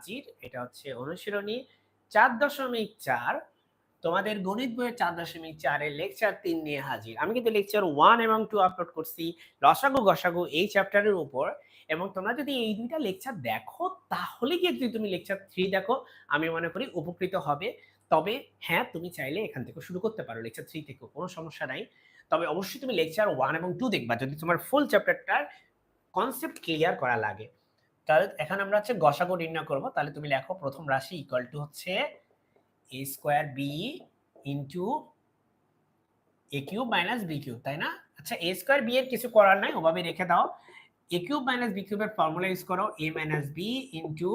হাজির এটা হচ্ছে অনুশীলনী চার দশমিক চার। তোমাদের গণিত বইয়ের চার দশমিক চারের লেকচার তিন নিয়ে হাজির। আমি কিন্তু লেকচার ওয়ান এবং টু আপলোড করছি লসাগু গসাগু এই চ্যাপ্টারের উপর এবং তোমরা যদি এই দুইটা লেকচার দেখো, তাহলে গিয়ে যদি তুমি লেকচার থ্রি দেখো, আমি মনে করি উপকৃত হবে। তবে হ্যাঁ তুমি চাইলে এখান থেকে শুরু করতে পারো লেকচার থ্রি থেকেও, কোনো সমস্যা নাই। তবে অবশ্যই তুমি লেকচার ওয়ান এবং টু দেখবা, যদি তোমার ফুল চ্যাপ্টারটার কনসেপ্ট ক্লিয়ার করা লাগে। তাহলে এখন আমরা হচ্ছে গসাগু নির্ণয় করব। তাহলে তুমি লেখো প্রথম রাশি ইকুয়াল টু হচ্ছে A square B into A cube minus B cube তাই না? আচ্ছা এ স্কোয়ার বি এর কিছু করার নাই, ওভাবে রেখে দাও। এ কিউব মাইনাস বি কিউবের ফর্মুলা ইউজ করো A minus B into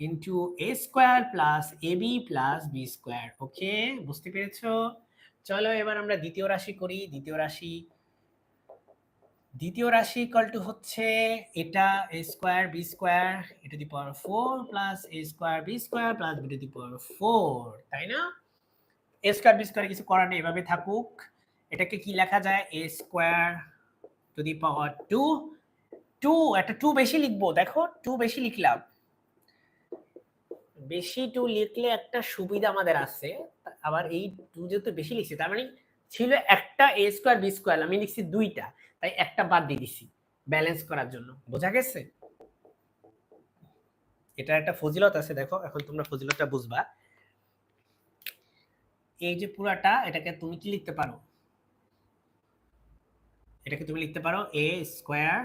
into A square plus A B plus B square okay বুঝতে পেরেছ? চলো, এবার আমরা দ্বিতীয় রাশি করি। দ্বিতীয় রাশি দ্বিতীয় রাশি ইকাল টু হচ্ছে এটা A square B square A to the power four plus A square B square plus B to the power four তাই না? এ স্কোয়ার বি স্কোয়ার কিছু করার নেই, এভাবে থাকুক। এটাকে কি লেখা যায়? A square to the power two two একটা টু বেশি লিখব, দেখো টু বেশি লিখলাম। বেশি টু লিখলে একটা সুবিধা আমাদের আছে, আবার এই টু যেহেতু বেশি লিখছি, তার মানে ছিল একটা এ স্কোয়ার বি স্কোয়ার আমি লিখছি দুইটা। তাই একটা বাদ দিয়ে দিছি ব্যালেন্স করার জন্য। বোঝা গেছে? এটা একটা ফজিলত আছে, দেখো, এখন তোমরা ফজিলতটা বুঝবা। এই যে পুরাটা, এটাকে তুমি কি লিখতে পারো? এটাকে তুমি লিখতে পারো A square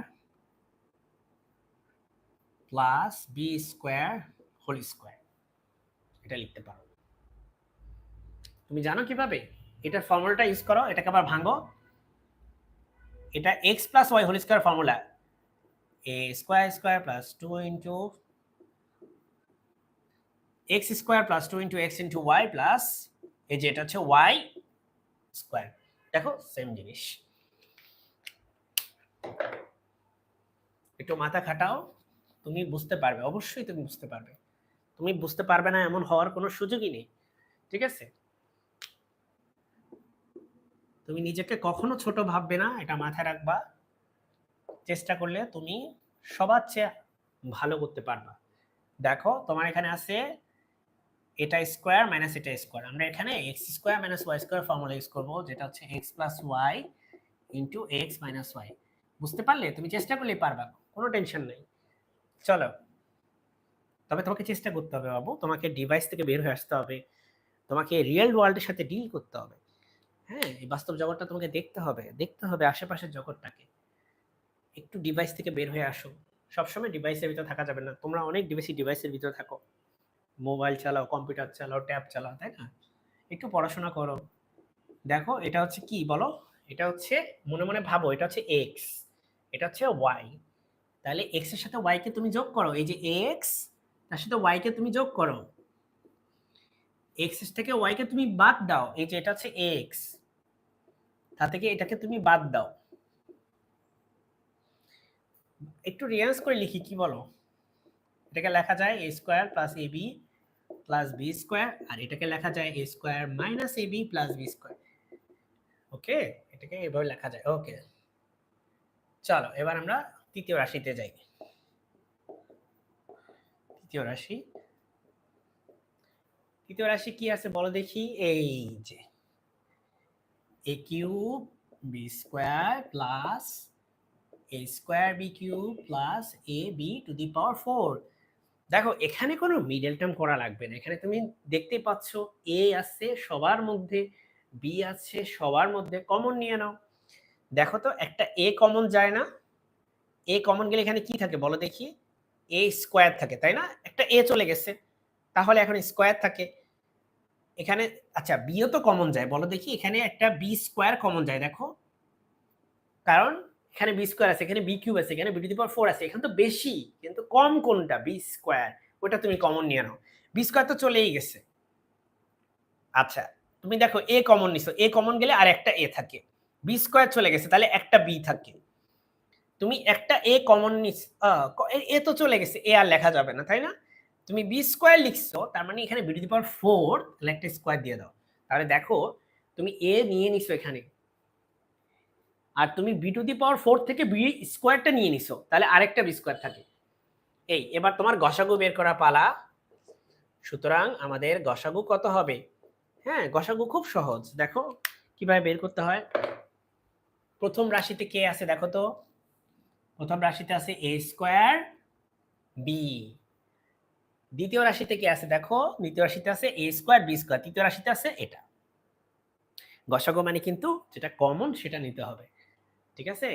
plus B square whole square এটা লিখতে পারো। তুমি জানো কীভাবে? এটার ফর্মুলাটা ইউজ করো, এটাকে আবার ভাঙো। এটা X plus Y whole square formula A square square plus two into X square plus two into X into Y plus এই যে এটা হচ্ছে ওয়াই স্কোয়ার দেখো সেম জিনিস। একটু মাথা খাটাও, তুমি বুঝতে পারবে, অবশ্যই তুমি বুঝতে পারবে। তুমি বুঝতে পারবে না এমন হওয়ার কোনো সুযোগই নেই, ঠিক আছে? তুমি নিজেকে কখনো ছোট ভাববে না, এটা মাথায় রাখবা। চেষ্টা করলে তুমি সবার চেয়ে ভালো করতে পারবা। দেখো, তোমার এখানে আছে এটা স্কোয়ার মাইনাস এটা স্কোয়ার। আমরা এখানে X square minus Y square formula use করব, যেটা হচ্ছে X plus Y into X minus Y বুঝতে পারলে? তুমি চেষ্টা করলেই পারবা, কোনো টেনশন নেই। চলো, তবে তোমাকে চেষ্টা করতে হবে বাবু, তোমাকে ডিভাইস থেকে বের হয়ে আসতে হবে। তোমাকে রিয়েল ওয়ার্ল্ডের সাথে ডিল করতে হবে। হ্যাঁ এই বাস্তব জগৎটা তোমাকে দেখতে হবে। দেখতে হবে আশেপাশের জগৎটাকে। একটু ডিভাইস থেকে বের হয়ে আসো। সবসময় ডিভাইসের ভিতরে থাকা যাবে না। তোমরা অনেক ডিভাইসই ডিভাইসের ভিতরে থাকো। মোবাইল চালাও কম্পিউটার চালাও ট্যাব চালাও, তাই না? একটু পড়াশোনা করো। দেখো, এটা হচ্ছে কি বলো? এটা হচ্ছে, মনে মনে ভাবো, এটা হচ্ছে এক্স এটা হচ্ছে ওয়াই তাহলে এক্সের সাথে ওয়াই কে তুমি যোগ করো। এই যে এক্স তার সাথে ওয়াই কে তুমি যোগ করো। এক্স থেকে ওয়াই কে তুমি বাদ দাও। এই যে এটা হচ্ছে এক্স তা থেকে এটাকে তুমি বাদ দাও। একটু রিয়ান্স করে লিখি, কি বলো? এটাকে লেখা যায় A square plus A B plus B square আর এটাকে লেখা যায় A square minus A B plus B square okay এটাকে এভাবে লেখা যায়। ওকে চলো, এবার আমরা তৃতীয় রাশিতে যাই। তৃতীয় রাশি। তৃতীয় রাশি কি আছে বলো দেখি? এই যে। A cube B square plus A square B cube plus A B to the power four দেখো, এখানে কোনো মিডল টার্ম করা লাগবে না। এখানে তুমি দেখতে পাচ্ছ এ আছে সবার মধ্যে বি আছে সবার মধ্যে। কমন নিয়ে নাও। দেখো তো, একটা এ কমন যায় না। এ কমন গেলে এখানে কি থাকে বলো দেখি? এ স্কোয়ার থাকে, তাই না? একটা এ চলে গেছে। তাহলে এখন স্কোয়ার থাকে। এখানে আচ্ছা বিও তো কমন যায়। বলো দেখি, এখানে একটা বি স্কোয়ার কমন যায়, দেখো। কারণ এখানে বি স্কোয়ার আছে, এখানে বি কিউব আছে, এখানে B to the power four আছে। এখানে তো বেশি, কিন্তু কম কোনটা? বি স্কোয়ার ওটা তুমি কমন নিয়ে নাও। বি স্কোয়ার তো চলেই গেছে। আচ্ছা তুমি দেখো এ কমন নিছো। এ কমন গেলে আর একটা এ থাকে। বি স্কোয়ার চলে গেছে, তাহলে একটা বি থাকে। তুমি একটা এ কমন নিস এ তো চলে গেছে এ আর লেখা যাবে না, তাই না? তুমি বি স্কোয়ার লিখছো, তার মানে এখানে B to the power four তাহলে একটা স্কোয়ার দিয়ে দাও। তাহলে দেখো, তুমি এ নিয়ে নিছো এখানে। আর তুমি B to the power four থেকে বি স্কোয়ারটা নিয়ে নিছো, তাহলে আরেকটা বি স্কোয়ার থাকে। এই, এবার তোমার গসাগু বের করা পালা। সুতরাং আমাদের গসাগু কত হবে? হ্যাঁ গসাগু খুব সহজ। দেখো, কীভাবে বের করতে হয়? প্রথম রাশিতে কে আছে দেখো তো? প্রথম রাশিতে আছে এ স্কোয়ার বি দ্বিতীয় রাশিতে কি আছে? দেখো, দ্বিতীয় রাশিতে আছে এ স্কোয়ার বি স্কোয়ার তৃতীয় রাশিতে আছে এটা। গসাগু মানে কিন্তু যেটা কমন সেটা নিতে হবে। ঠিক আছে?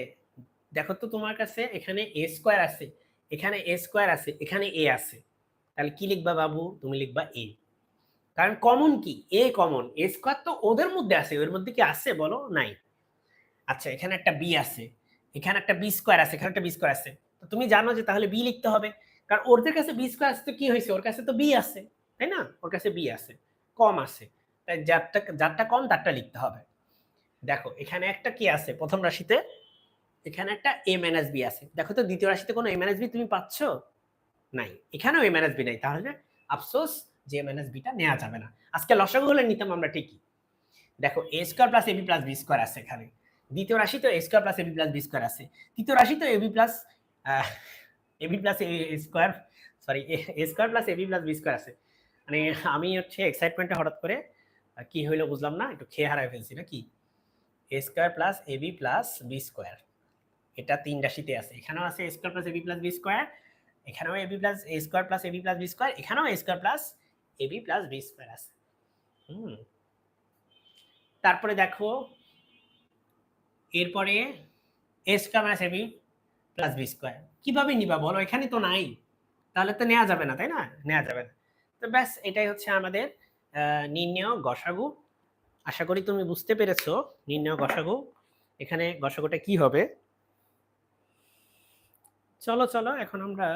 দেখো তো তোমার কাছে এখানে এ স্কোয়ার আছে, এখানে এ স্কোয়ার আছে, এখানে এ আছে। তাহলে কি লিখবা বাবু? তুমি লিখবা এ কারণ কমন কি? এ কমন এ স্কোয়ার তো ওদের মধ্যে আছে ওর মধ্যে কি আছে বলো? নাই। আচ্ছা এখানে একটা বি আছে, এখানে একটা বি স্কোয়ার আছে, এখানে একটা বি স্কোয়ার আছে। তো তুমি জানো যে তাহলে বি লিখতে হবে। কারণ ওদের কাছে বি স্কোয়ার আছে তো কি হয়েছে? ওর কাছে তো বি আছে, তাই না? ওর কাছে বি আছে, কম আছে। তাই যারটা যারটা কম, তারটা লিখতে হবে। দেখো, এখানে একটা কি আছে? প্রথম রাশিতে এখানে একটা এ মাইনাস বি আছে। দেখো তো, দ্বিতীয় রাশিতে কোনো এ মাইনাস বি তুমি পাচ্ছ? নাই। এখানেও এ মাইনাস বি নাই। তাহলে আফসোস যে এম মাইনাস বিটা নেওয়া যাবে না। আজকে লসাগু হলে নিতাম আমরা ঠিকই। দেখো A square plus AB plus B square আছে এখানে। দ্বিতীয় রাশি তো A square plus AB plus B square আছে। তৃতীয় রাশি তো AB plus AB plus A square sorry A square plus AB plus B square আছে। মানে আমি হচ্ছে এক্সাইটমেন্টে হঠাৎ করে কি হইল বুঝলাম না, একটু খেয়ে হারাই ফেলছি, নাকি? A square plus AB plus B square এটা তিন রাশিতে আছে। এখানেও আছে square plus AB plus B square এখানেও AB plus A square plus AB plus B square এখানেও square plus AB plus B square আছে। হুম। তারপরে দেখো, এরপরে A square minus AB plus B square কীভাবে নিবা বলো? এখানে তো নাই। তাহলে তো নেওয়া যাবে না, তাই না? নেওয়া যাবে না। তো ব্যাস, এটাই হচ্ছে আমাদের নির্ণয় গসাগু। আশা করি তুমি বুঝতে পেরেছ নির্ণয় গসাগু। এখানে গসাগুটা কি হবে? চলো চলো, এখন আমরা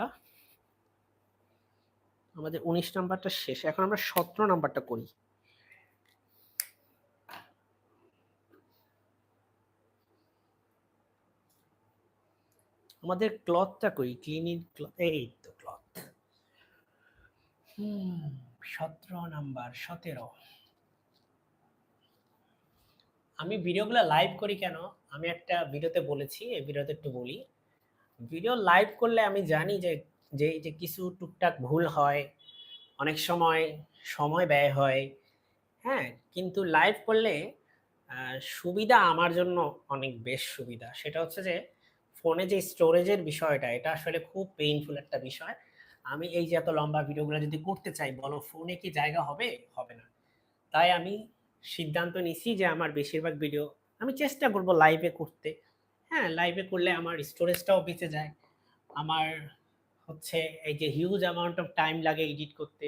আমাদের উনিশ নাম্বারটা শেষ। এখন আমরা সতেরো নাম্বারটা করি। আমাদের ক্লথটা কই? ক্লিনিক এই তো ক্লথ হুম, সতেরো নাম্বার, সতেরো। আমি ভিডিওগুলো লাইভ করি কেন? আমি একটা ভিডিওতে বলেছি, এই ভিডিওতে একটু বলি। ভিডিও লাইভ করলে আমি জানি যে যে যে কিছু টুকটাক ভুল হয়, অনেক সময় সময় ব্যয় হয় হ্যাঁ? কিন্তু লাইভ করলে সুবিধা আমার জন্য অনেক বেশ সুবিধা। সেটা হচ্ছে যে ফোনে যে স্টোরেজের বিষয়টা, এটা আসলে খুব পেইনফুল একটা বিষয়। আমি এই যে এত লম্বা ভিডিওগুলো যদি করতে চাই, বলো ফোনে কি জায়গা হবে? হবে না। তাই আমি সিদ্ধান্ত নিছি যে আমার বেশিরভাগ ভিডিও আমি চেষ্টা করব লাইভে করতে। হ্যাঁ লাইভে করলে আমার স্টোরেজটাও বেঁচে যায়। আমার হচ্ছে এই যে হিউজ অ্যামাউন্ট অফ টাইম লাগে এডিট করতে,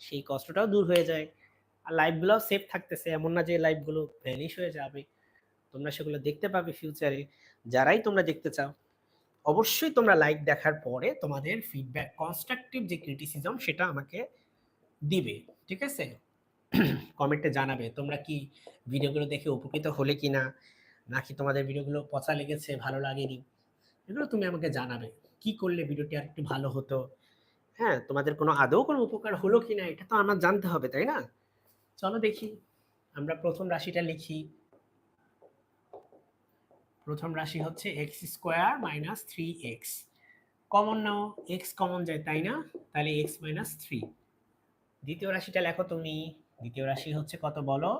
সেই কষ্টটাও দূর হয়ে যায়। আর লাইভগুলোও সেফ থাকতেছে, এমন না যে লাইভগুলো ভ্যানিশ হয়ে যাবে। তোমরা সেগুলো দেখতে পাবে ফিউচারে যারাই তোমরা দেখতে চাও, অবশ্যই তোমরা লাইক দেখার পরে তোমাদের ফিডব্যাক কনস্ট্রাকটিভ যে ক্রিটিসিজম সেটা আমাকে দিবে, ঠিক আছে? কমেন্টে জানাবে, তোমরা কি ভিডিওগুলো দেখে উপকৃত হলে কি না নাকি তোমাদের ভিডিওগুলো পচা লেগেছে, ভালো লাগেনি, এগুলো তুমি আমাকে জানাবে, কি করলে ভিডিওটি আর একটু ভালো হতো হ্যাঁ? তোমাদের কোনো আদৌ কোনো উপকার হলো কি না এটা তো আমার জানতে হবে, তাই না? চলো দেখি, আমরা প্রথম রাশিটা লিখি। প্রথম রাশি হচ্ছে X square minus three X common নাও এক্স কমন যায়, তাই না? তাহলে এক্স মাইনাস থ্রি দ্বিতীয় রাশিটা লেখো তুমি। দ্বিতীয় রাশি হচ্ছে কত বলো?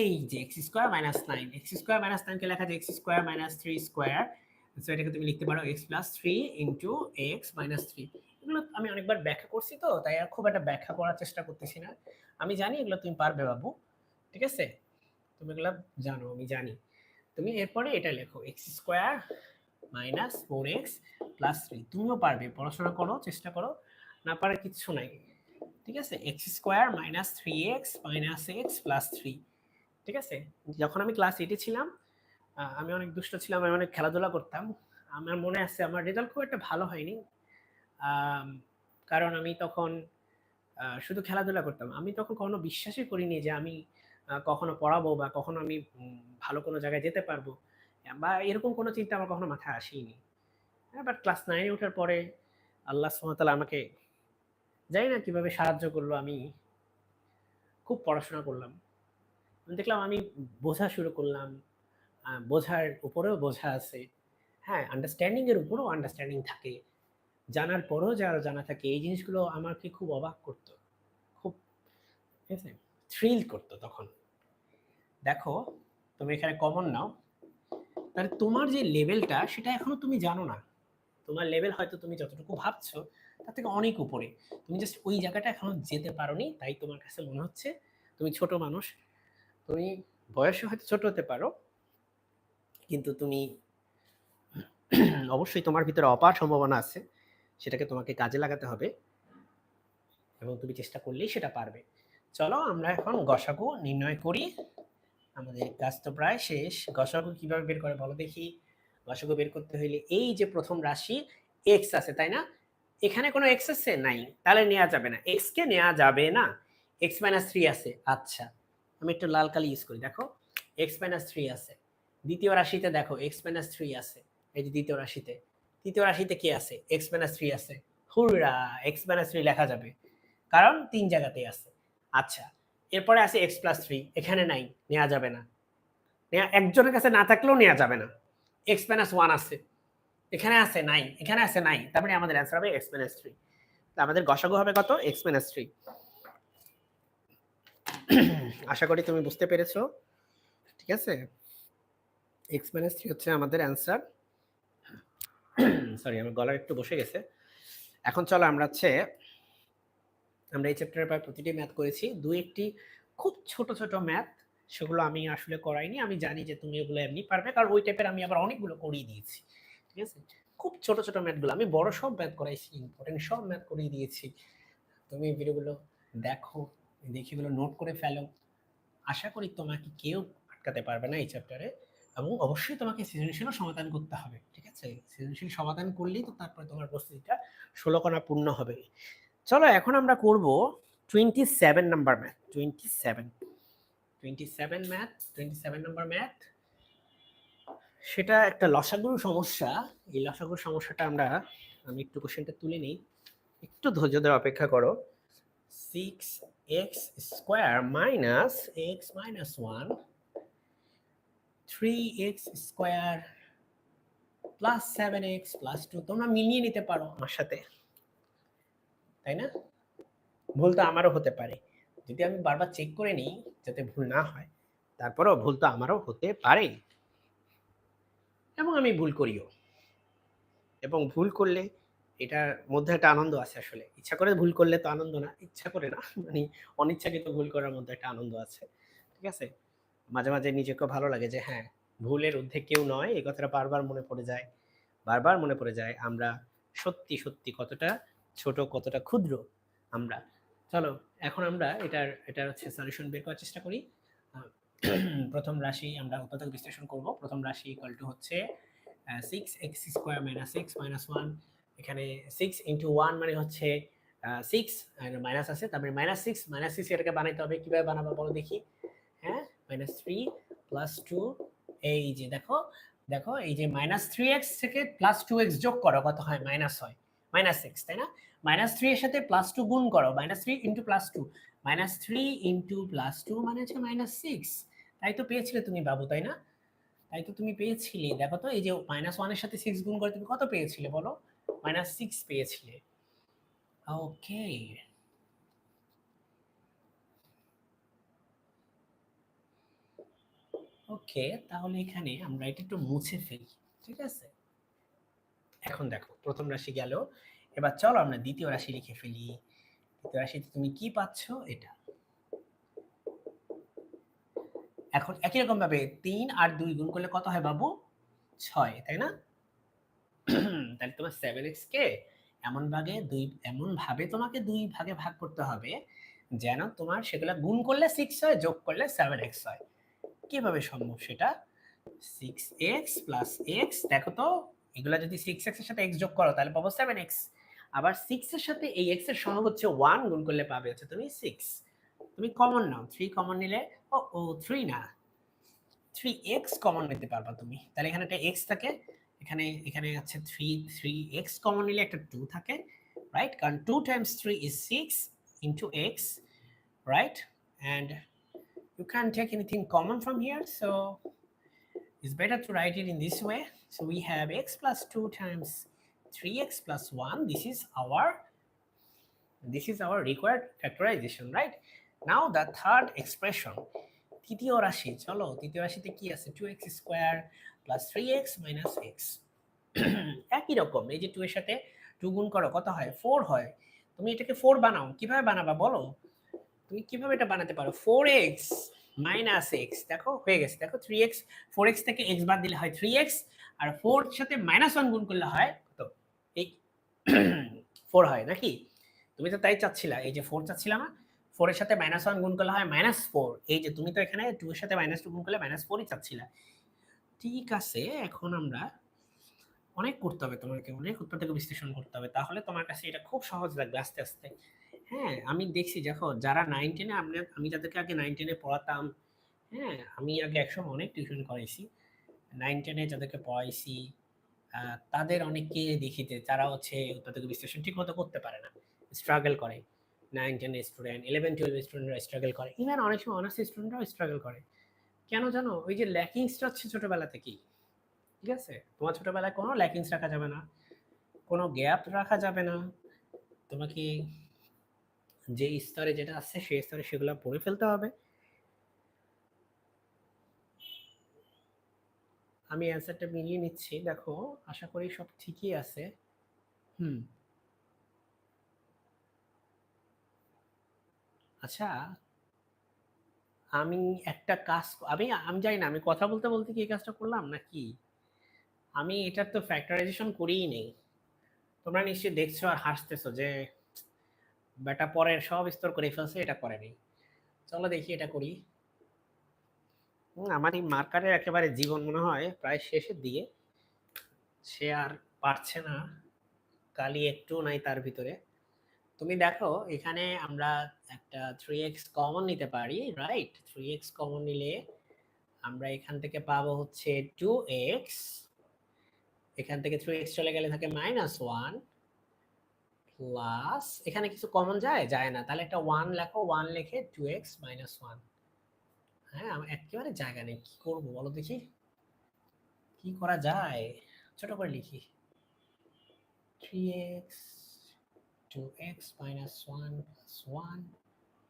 এই যে X square minus nine X square minus নাইনকে লেখা যায় X square minus three square so এটাকে তুমি লিখতে পারো X plus three into X minus three এগুলো আমি অনেকবার ব্যাখ্যা করছি তো, তাই আর খুব একটা ব্যাখ্যা করার চেষ্টা করতেছি না। আমি জানি এগুলো তুমি পারবে বাবু, ঠিক আছে? তুমি এগুলো জানো, আমি জানি। তুমি এরপরে এটা লেখো X square minus four X plus three তুমিও পারবে, পড়াশোনা করো, চেষ্টা করো, না পারার কিচ্ছু নাই। ঠিক আছে? X square minus three X minus X plus three ঠিক আছে? যখন আমি ক্লাস এইটে ছিলাম আমি অনেক দুষ্ট ছিলাম, আমি অনেক খেলাধুলা করতাম। আমার মনে আছে, আমার রেজাল্ট খুব একটা ভালো হয়নি। কারণ আমি তখন শুধু খেলাধুলা করতাম। আমি তখন কখনো বিশ্বাসই করিনি যে আমি কখনো পড়াবো বা কখনো আমি ভালো কোনো জায়গায় যেতে পারব। বা এরকম কোনো চিন্তা আমার কখনো মাথায় আসেনি হ্যাঁ বাট ক্লাস নাইনে ওঠার পরে আল্লাহ সুমতাল আমাকে জানি না কীভাবে সাহায্য করল, আমি খুব পড়াশোনা করলাম। দেখলাম আমি বোঝা শুরু করলাম বোঝার উপরেও বোঝা আছে। হ্যাঁ আন্ডারস্ট্যান্ডিংয়ের উপরেও আন্ডারস্ট্যান্ডিং থাকে। জানার পরও যারা জানা থাকে, এই জিনিসগুলো আমাকে খুব অবাক করতো। খুব, ঠিক আছে? থ্রিল করতো তখন। দেখো, তুমি এখানে কমন নাও। তাহলে তোমার যে লেভেলটা সেটা এখনও তুমি জানো না। তোমার লেভেল হয়তো তুমি যতটুকু ভাবছ, তার থেকে অনেক উপরে। তুমি জাস্ট ওই জায়গাটা এখনও যেতে পারোনি, তাই তোমার কাছে মনে হচ্ছে তুমি ছোট মানুষ। তুমি বয়সে হয়তো ছোট হতে পারো, কিন্তু তুমি অবশ্যই তোমার ভিতরে অপার সম্ভাবনা আছে। সেটাকে তোমাকে কাজে লাগাতে হবে এবং তুমি চেষ্টা করলেই সেটা পারবে। চলো আমরা এখন গসাগু নির্ণয় করি। আমাদের কাজ তো প্রায় শেষ। গসাগু কীভাবে বের করে বলো দেখি। গসাগু বের করতে হইলে এই যে প্রথম রাশি এক্স আছে, তাই না? এখানে কোনো এক্স আছে? নাই। তাহলে নেওয়া যাবে না। এক্স কে নেওয়া যাবে না। এক্স মাইনাস থ্রি আছে। আচ্ছা আমি একটু লাল কালি ইউজ করি। দেখো এক্স মাইনাস থ্রি আছে। দ্বিতীয় রাশিতে দেখো এক্স মাইনাস থ্রি আছে। এই যে দ্বিতীয় রাশিতে। তৃতীয় রাশিতে কি আছে? এক্স মাইনাস থ্রি আছে। হুররা এক্স মাইনাস থ্রি লেখা যাবে। কারণ তিন জায়গাতেই আছে। আচ্ছা এরপরে আছে এক্স প্লাস থ্রি এখানে নাই নেওয়া যাবে না। নেয়া, একজনের কাছে না থাকলেও নেওয়া যাবে না। এক্স মাইনাস ওয়ান আছে। এখানে আছে নাই, এখানে আছে নাই তারপরে আমাদের অ্যান্সার হবে এক্স মাইনাস থ্রি আমাদের গসাগু হবে কত? এক্স মাইনাস থ্রি আশা করি তুমি বুঝতে পেরেছ। ঠিক আছে? এক্স মাইনাস থ্রি হচ্ছে আমাদের অ্যান্সার সরি আমার গলার একটু বসে গেছে। এখন চলো আমরা হচ্ছে আমরা এই চ্যাপ্টারের প্রায় প্রতিটি ম্যাথ করেছি। দু একটি খুব ছোট ছোট ম্যাথ সেগুলো আমি আসলে করাইনি। আমি জানি যে তুমি এগুলো এমনি পারবে, কারণ ওই টাইপের আমি আবার অনেকগুলো করিয়ে দিয়েছি। ঠিক আছে? খুব ছোট ছোট ম্যাথগুলো আমি বড় সব ম্যাথ করাইছি ইম্পর্টেন্ট সব ম্যাথ করিয়ে দিয়েছি। তুমি ভিডিওগুলো দেখো দেখিগুলো নোট করে ফেলো। আশা করি তোমাকে কেউ আটকাতে পারবে না এই চ্যাপ্টারে এবং অবশ্যই তোমাকে সৃজনশীলও সমাধান করতে হবে। ঠিক আছে? সৃজনশীল সমাধান করলেই তো তারপরে তোমার প্রস্তুতিটা ষোলকণা পূর্ণ হবে। চলো এখন আমরা করব twenty seven number math twenty seven twenty seven math twenty seven number math সেটা একটা লসাগুর সমস্যা। এই লসাগুর সমস্যাটা আমরা আমি একটু কোশ্চেনটা তুলে নিই। একটু ধৈর্য ধরে অপেক্ষা করো। Six X square minus X minus one three X square plus seven X plus two তোমরা মিলিয়ে নিতে পারো আমার সাথে। তাই না? ভুল তো আমারও হতে পারে। যদি আমি বারবার চেক করে নিই যাতে ভুল না হয়, তারপরেও ভুল তো আমারও হতে পারে। এবং আমি ভুল করিও। এবং ভুল করলে এটার মধ্যে একটা আনন্দ আছে আসলে। ইচ্ছা করে ভুল করলে তো আনন্দ না, ইচ্ছা করে না। মানে অনিচ্ছাকৃত ভুল করার মধ্যে একটা আনন্দ আছে। ঠিক আছে? মাঝে মাঝে নিজেকে ভালো লাগে যে হ্যাঁ ভুলের ঊর্ধ্বে কেউ নয়, এই কথাটা বারবার মনে পড়ে যায়। বারবার মনে পড়ে যায় আমরা সত্যি সত্যি কতটা ছোট কতটা ক্ষুদ্র আমরা। চলো, এখন আমরা এটার এটার হচ্ছে সলিউশন বের করার চেষ্টা করি। প্রথম রাশি আমরা উৎপাদক বিশ্লেষণ করব। প্রথম রাশি ইকুয়াল টু হচ্ছে six X square minus X minus one এখানে সিক্স ইন্টু ওয়ান মানে হচ্ছে সিক্স মাইনাস আছে। তারপরে মাইনাস সিক্স মাইনাস সিক্স এটাকে বানাইতে হবে। কীভাবে বানাবো বলো দেখি। হ্যাঁ মাইনাস থ্রি প্লাস টু এই যে দেখো দেখো, এই যে মাইনাস থ্রি এক্স থেকে প্লাস টু এক্স যোগ করো, কত হয়? মাইনাস হয়। মাইনাস সিক্স তাই না? মাইনাস থ্রি এর সাথে প্লাস টু গুণ করো minus three into plus two minus three into plus two মানে হচ্ছে মাইনাস সিক্স তাই তো পেয়েছিলে তুমি বাবু, তাই না? তাই তো তুমি পেয়েছিলে, দেখো তো, এই যে মাইনাস ওয়ানের সাথে সিক্স গুণ করে তুমি কত পেয়েছিলে বলো? মাইনাস সিক্স পেয়েছিলে ওকে ওকে তাহলে এখানে আমরা এটা একটু মুছে ফেলি, ঠিক আছে? এখন দেখো, প্রথম রাশি গেল। এবার চলো আমরা দ্বিতীয় রাশি লিখে ফেলি। দ্বিতীয় রাশিতে তুমি কি পাচ্ছ? এটা। এখন একই রকম ভাবে তিন আর দুই গুণ করলে কত হয় বাবু? ছয়, তাই না? তাহলে তোমার সেভেন এক্স কে এমন ভাগে দুই, এমন ভাবে তোমাকে দুই ভাগে ভাগ করতে হবে যেন তোমার সেগুলা গুণ করলে সিক্স হয়, যোগ করলে সেভেন এক্স হয়। কীভাবে সম্ভব সেটা? সিক্স এক্স প্লাস এক্স দেখো তো এগুলা যদি সিক্স এক্সের সাথে এক্স যোগ করো, তাহলে পাবো সেভেন এক্স আবার সিক্স এর সাথে এই এক্সের সহগ হচ্ছে ওয়ান গুণ করলে পাবে হচ্ছে তুমি সিক্স তুমি কমন নাও থ্রি কমন নিলে, ও ও থ্রি না। থ্রি এক্স কমন নিতে পারবা তুমি। তাহলে এখানে একটা এক্স থাকে, এখানে এখানে আছে থ্রি থ্রি এক্স কমন নিলে একটা টু থাকে রাইট কারণ two times three is six into X right and you can't take anything common from here, so it's better to write it in this way so we have x plus 2 times 3x plus 1 this is our, this is our required factorization, right? Now the third expression তৃতীয় রাশি চলো তৃতীয় রাশিতে কি আছে? 2x square plus 3x minus x একই রকম, এই যে 2 এর সাথে 2 গুণ করো, কত হয়? 4 হয়। তুমি এটাকে 4 বানাও। কীভাবে বানাবা বলো? তুমি কীভাবে এটা বানাতে পারো? 4x মাইনাস এক্স দেখো, হয়ে গেছে। দেখো থ্রি এক্স ফোর এক্স থেকে এক্স বাদ দিলে হয় থ্রি এক্স আর ফোর সাথে মাইনাস ওয়ান গুণ করলে হয় কত? এই ফোর হয়, নাকি? তুমি তো তাই চাচ্ছিলা, এই যে ফোর চাচ্ছিলা না ফোরের সাথে মাইনাস ওয়ান গুণ করলে হয় মাইনাস ফোর এই যে তুমি তো এখানে টু এর সাথে মাইনাস টু গুণ করলে মাইনাস ফোরই চাচ্ছিলা। ঠিক আছে, এখন আমরা অনেক করতে হবে তোমাকে, অনেক উৎপাদক বিশ্লেষণ করতে হবে। তাহলে তোমার কাছে এটা খুব সহজ লাগবে আস্তে আস্তে। হ্যাঁ আমি দেখছি, দেখো, যারা নাইন টেনে আমি যাদেরকে আগে নাইন টেনে পড়াতাম হ্যাঁ আমি আগে একসময় অনেক টিউশন করাইছি। নাইন টেনে যাদেরকে পড়াইছি তাদের অনেককে দেখিতে তারা হচ্ছে উৎপাদক বিশ্লেষণ ঠিক মতো করতে পারে না স্ট্রাগল করে। নাইন টেনের স্টুডেন্ট ইলেভেন টুয়েলভ স্টুডেন্টরা স্ট্রাগল করে। ইভেন অনেক সময় অনার্স স্টুডেন্টরাও স্ট্রাগল করে। কেন জানো? ওই যে ল্যাকিংসটা হচ্ছে ছোটোবেলা থেকেই। ঠিক আছে? তোমার ছোটোবেলায় কোনো ল্যাকিংস রাখা যাবে না, কোনো গ্যাপ রাখা যাবে না। তোমাকে যে স্তরে যেটা আছে, সেই স্তরে সেগুলো পড়ে ফেলতে হবে। আমি অ্যান্সারটা মিলিয়ে নিচ্ছি। দেখো, আশা করি সব ঠিকই আছে। হুম। আচ্ছা আমি একটা কাজ আমি আমি জানি না, আমি কথা বলতে বলতে কি এই কাজটা করলাম না কি আমি এটার তো ফ্যাক্টরাইজেশন করিই নেই। তোমরা নিশ্চয়ই দেখছ আর হাসতেছো যে, বেটা পরের সব স্তর করে ফেলছে, এটা করেনি চলো দেখি এটা করি। আমার এই মার্কারের একেবারে জীবন মনে হয় প্রায় শেষের দিকে। সে আর পারছে না কালি একটু নাই তার ভিতরে। তুমি দেখো, এখানে আমরা একটা থ্রি এক্স কমন নিতে পারি রাইট থ্রি এক্স কমন নিলে আমরা এখান থেকে পাবো হচ্ছে টু এক্স এখান থেকে থ্রি এক্স চলে গেলে থাকে মাইনাস ওয়ান প্লাস এখানে কিছু কমন যায়? যায় না। তাহলে একটা ওয়ান লেখো ওয়ান লেখে টু এক্স মাইনাস ওয়ান হ্যাঁ আমার একেবারে জায়গা নেই। কি করব বলো দেখি? কি করা যায়? ছোট করে লিখি। Three x two x minus one plus one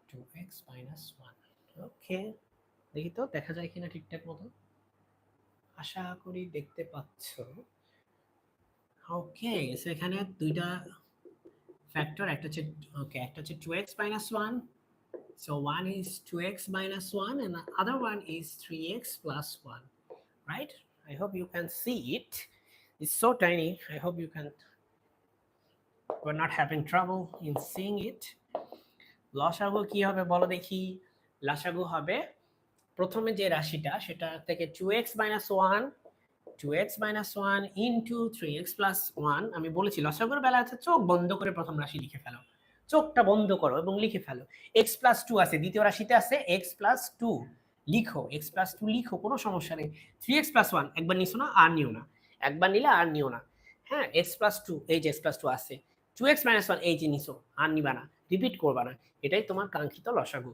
two x minus one okay দেখি তো, দেখা যায় কিনা ঠিকঠাক মতো আশা করি দেখতে পাচ্ছ। ওকে সেখানে দুইটা ফ্যাক্টর একটা হচ্ছে ওকে একটা হচ্ছে two x minus one So one is 2x minus 1 and the other one is 3x plus 1, right? I hope you can see it. It's so tiny. I hope you can, we're not having trouble in seeing it. লসাগু কি হবে বলো দেখি লসাগু হবে প্রথমে যে রাশিটা সেটা থেকে 2x minus 1 2x minus 1 into 3x plus 1 আমি বলেছি লসাগুর বেলা আছে চোখ বন্ধ করে প্রথম রাশি লিখে ফেলো চোখটা বন্ধ করো এবং লিখে ফেলো। এক্স প্লাস টু আছে, দ্বিতীয় রাশিতে আছে এক্স প্লাস টু লিখো এক্স প্লাস টু লিখো, কোনো সমস্যা নেই। থ্রি এক্স প্লাস ওয়ান একবার নিছো না, আর নিও না। একবার নিলে আর নিও না। হ্যাঁ এক্স প্লাস টু এই যে এক্স প্লাস টু আছে। টু এক্স মাইনাস ওয়ান এই যে নিছো, আর নিবা না। রিপিট করবা না। এটাই তোমার কাঙ্ক্ষিত লসাগু।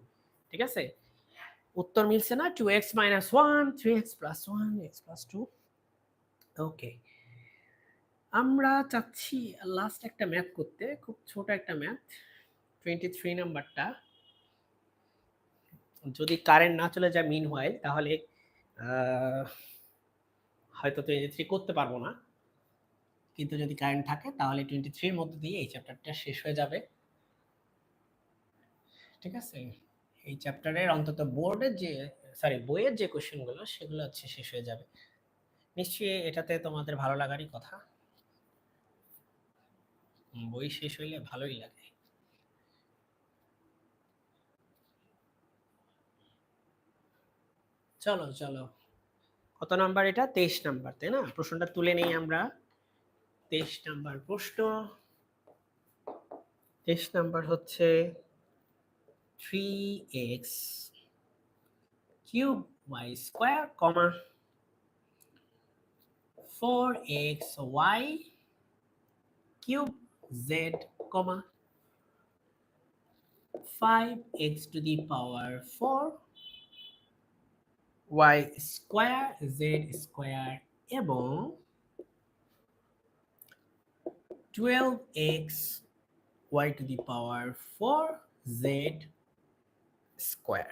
ঠিক আছে? উত্তর মিলছে না two x minus one three x plus one x plus two okay আমরা চাচ্ছি লাস্ট একটা ম্যাথ করতে, খুব ছোট একটা ম্যাথ টোয়েন্টি থ্রি নাম্বারটা। যদি কারেন্ট না চলে যায় মিন হয় তাহলে হয়তো টোয়েন্টি থ্রি করতে পারব না। কিন্তু যদি কারেন্ট থাকে, তাহলে টোয়েন্টি থ্রির মধ্যে দিয়ে এই চ্যাপ্টারটা শেষ হয়ে যাবে। ঠিক আছে? এই চ্যাপ্টারের অন্তত বোর্ডের যে সরি বইয়ের যে কোশ্চেনগুলো সেগুলো হচ্ছে শেষ হয়ে যাবে। নিশ্চয়ই এটাতে তোমাদের ভালো লাগারই কথা। বই শেষ হইলে ভালোই লাগে। চলো চলো। কত নাম্বার এটা? তেইশ নাম্বার, তাই না? প্রশ্নটা তুলে নেই আমরা। তেইশ নাম্বার প্রশ্ন। তেইশ নাম্বার হচ্ছে three x cube y square comma four x y cube comma five x to the power four y square z square এবং 12x y to the power 4 z square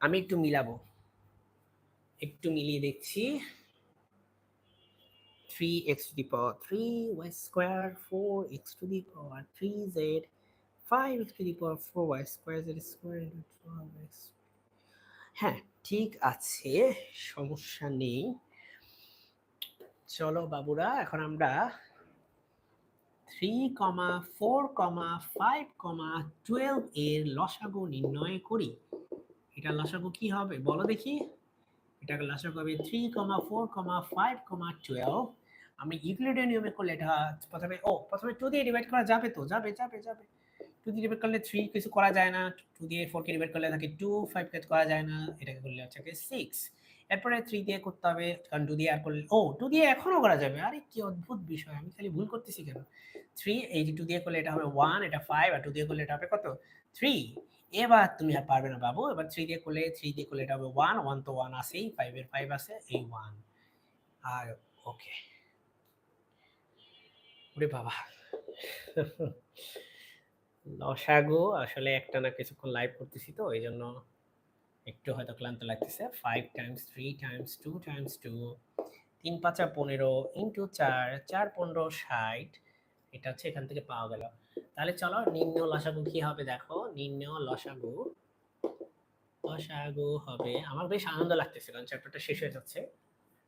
আমি একটু মিলাবো একটু মিলিয়ে দেখছি three x to the power three y square four x to the power three z five x to the power four y square z square হ্যাঁ ঠিক আছে, সমস্যা নেই। চলো বাবুরা, এখন আমরা three comma four comma five comma twelve এর লসাগু নির্ণয় করি। এটা লসাগু কি হবে? বলো দেখি। এটা লসাগু হবে three comma four comma five comma twelve আমি ইউক্লিডের নিয়মে করলে এটা প্রথমে, ও, প্রথমে টু দিয়ে ডিভাইড করা যাবে তো, যাবে যাবে যাবে। টু দিয়ে ডিভাইড করলে থ্রি কিছু করা যায় না টু দিয়ে ফোরকে ডিভাইড করলে থাকে টু ফাইভ কে করা যায় না, এটাকে করলে হচ্ছে সিক্স এরপরে থ্রি দিয়ে করতে হবে, কারণ টু দিয়ে আর করলে, ও টু দিয়ে এখনও করা যাবে, আরে কি অদ্ভুত বিষয়, আমি খালি ভুল করতেছি কেন? থ্রি এই যে টু দিয়ে করলে এটা হবে ওয়ান এটা ফাইভ আর টু দিয়ে করলে এটা হবে কত? থ্রি এবার তুমি আর পারবে না বাবু, এবার থ্রি দিয়ে করলে থ্রি দিয়ে করলে এটা হবে ওয়ান ওয়ান তো ওয়ান আসেই ফাইভের ফাইভ আছে, এই ওয়ান আর ওকে ওরে বাবা। লসাগু আসলে একটা না কিছুক্ষণ লাইভ করতেছি তো, এই জন্য একটু হয়তো ক্লান্ত লাগতেছে। Five times three times two times two তিন পাঁচা পনেরো ইন্টু চার চার পনেরো ষাট, এটা হচ্ছে এখান থেকে পাওয়া গেল। তাহলে চলো, নিম্ন লসাগু কি হবে দেখো? নিম্ন লসাগু লসাগু হবে, আমার বেশ আনন্দ লাগতেছে কারণ চ্যাপ্টারটা শেষ হয়ে যাচ্ছে।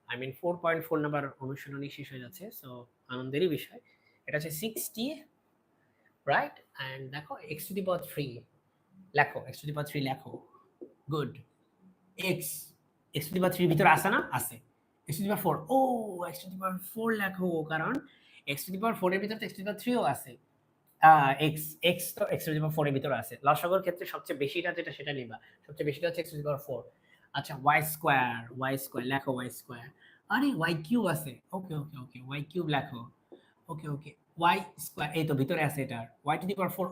I mean four point four number অনুশীলনী শেষ হয়ে যাচ্ছে সো আনন্দেরই বিষয়। এটা হচ্ছে সিক্সটি রাইট অ্যান্ড দেখো x to the power three লেখো x to the power three লেখো। Good x x to the power থ্রির ভিতরে আসে না? আসে। X to the power four O x to the power four লেখো, কারণ এক্স টু দি পাওয়ার ফোরের ভিতরে এক্স টু দি পাওয়ার থ্রিও আছে এক্স এক্স তো এক্স টু দি পাওয়ার ফোরের ভিতরে আছে লসাগর ক্ষেত্রে সবচেয়ে বেশিটা যেটা সেটা নিবা। সবচেয়ে বেশিটা হচ্ছে x to the power four আচ্ছা ওয়াই স্কোয়ার ওয়াই স্কোয়ার লেখো ওয়াই স্কোয়ার আরে ওয়াই কিউব আছে ওকে ওকে ওকে ওয়াই কিউব লেখো। ওকে ওকে ওয়াই স্কোয়ার এই তো ভিতরে আছে এটার y to the power four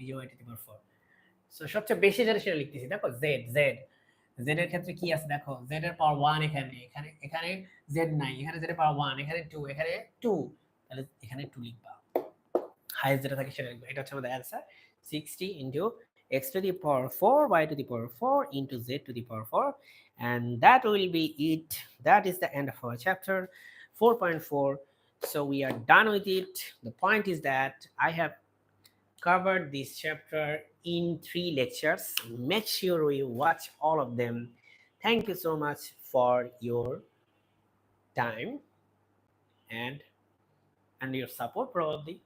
এই যে y to the power four so সবচেয়ে বেশি যেটা সেটা লিখতেছি, দেখো জেড জেড জেড এর ক্ষেত্রে কি আছে দেখো জেড এর পাওয়ার ওয়ান এখানে এখানে এখানে জেড নাই, এখানে জেড এর পাওয়ার ওয়ান এখানে টু এখানে টু তাহলে এখানে টু লিখবা। হাইয়েস্ট যেটা থাকে সেটা লিখবা, এটা হচ্ছে আমাদের answer sixty into x to the power 4 y to the power 4 into z to the power 4 and that will be it. That is the end of our chapter. 4.4 so we are done with it. The point is that i have covered this chapter in three lectures. Make sure you watch all of them. Thank you so much for your time and and your support probably